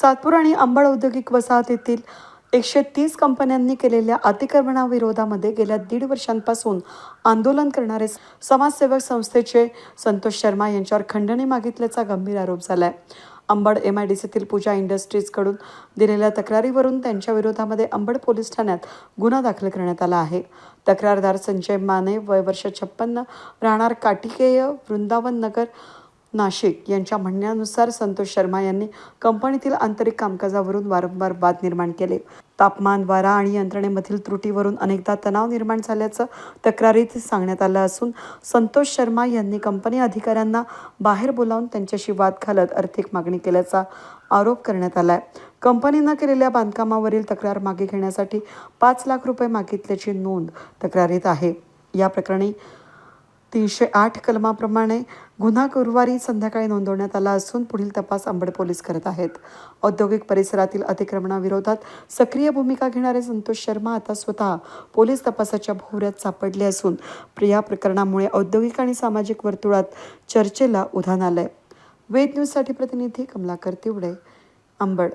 सातपूर आणि अंबड औद्योगिक वसाहतीतील एकशे तीस कंपन्यांनी केलेल्या अतिक्रमणाविरोधामध्ये गेल्या दीड वर्षांपासून आंदोलन करणारे समाजसेवक संस्थेचे संतोष शर्मा यांच्यावर खंडणी मागितल्याचा गंभीर आरोप झाला आहे अंबड एम आय डी सीतील पूजा इंडस्ट्रीजकडून दिलेल्या तक्रारीवरून त्यांच्या विरोधामध्ये अंबड पोलीस ठाण्यात गुन्हा दाखल करण्यात आला आहे. तक्रारदार संजय माने वय वर्ष छप्पन्न राहणार काटिकेय वृंदावन नगर नाशिक यांच्या म्हणण्यानुसार संतोष शर्मा यांनी कंपनीतील आंतरिक कामकाजावरून वारंवार वाद निर्माण केले. तापमान वारा आणि यंत्रणेमधील त्रुटीवरून अनेकदा तणाव निर्माण झाल्याचं तक्रारीत सांगण्यात आलं असून संतोष शर्मा यांनी कंपनी अधिकाऱ्यांना बाहेर बोलावून त्यांच्याशी वाद घालत आर्थिक मागणी केल्याचा आरोप करण्यात आला आहे कंपनीनं केलेल्या बांधकामावरील तक्रार मागे घेण्यासाठी पाच लाख रुपये मागितल्याची नोंद तक्रारीत आहे. या प्रकरणी तीनशे आठ कलमाप्रमाणे गुन्हा गुरुवारी संध्याकाळी नोंदवण्यात आला असून पुढील तपास अंबड पोलीस करत आहेत. औद्योगिक परिसरातील अतिक्रमणाविरोधात सक्रिय भूमिका घेणारे संतोष शर्मा आता स्वतः पोलीस तपासाच्या भोवऱ्यात सापडले असून या प्रकरणामुळे औद्योगिक आणि सामाजिक वर्तुळात चर्चेला उधाण आलंय. वेद न्यूजसाठी प्रतिनिधी कमलाकर तिवडे अंबड.